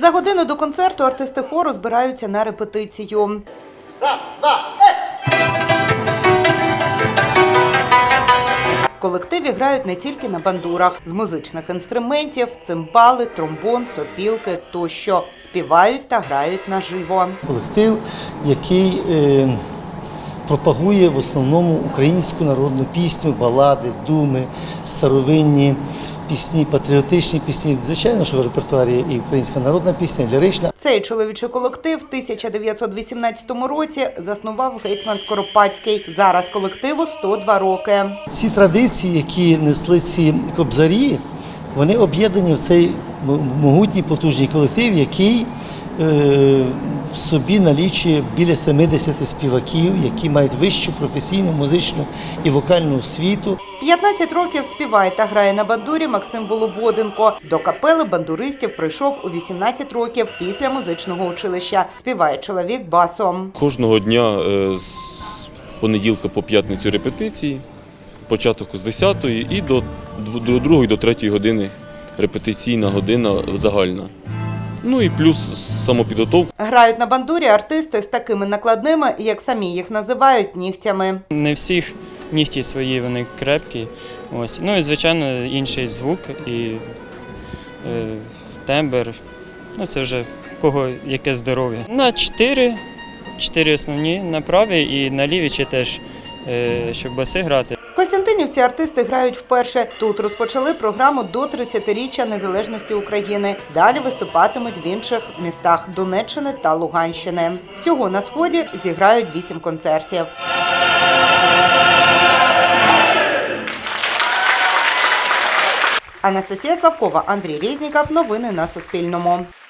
За годину до концерту артисти хору збираються на репетицію. Раз, два, В колективі грають не тільки на бандурах з музичних інструментів, цимбали, тромбон, сопілки тощо співають та грають наживо. колектив, який е, пропагує в основному українську народну пісню, балади, думи, старовинні пісні, патріотичні пісні. Звичайно, що в репертуарі і українська народна пісня, і лірична. Цей чоловічий колектив в 1918 році заснував гетьман Скоропадський. Зараз колективу 102 роки. Ці традиції, які несли ці кобзарі, вони об'єднані в цей могутній потужний колектив, який в собі налічує біля 70 співаків, які мають вищу професійну, музичну і вокальну освіту. 15 років співає та грає на бандурі Максим Воловоденко. До капели бандуристів прийшов у 18 років після музичного училища. Співає чоловік басом. Кожного дня е, з понеділка по п'ятницю репетиції, початок з 10 і до, до 2 до 3 години репетиційна година загальна. Ну і плюс самопідготовка. Грають на бандурі артисти з такими накладними, як самі їх називають, нігтями. Не всіх нігті свої вони крепкі. Ось. Ну і звичайно інший звук і е, тембр. Ну це вже в кого яке здоров'я. На чотири, чотири основні на правій і на лівій ще теж, е, щоб баси грати. Костянтинівці артисти грають вперше. Тут розпочали програму до 30-річчя незалежності України. Далі виступатимуть в інших містах Донеччини та Луганщини. Всього на сході зіграють вісім концертів. Анастасія Славкова, Андрій Різніков. Новини на Суспільному.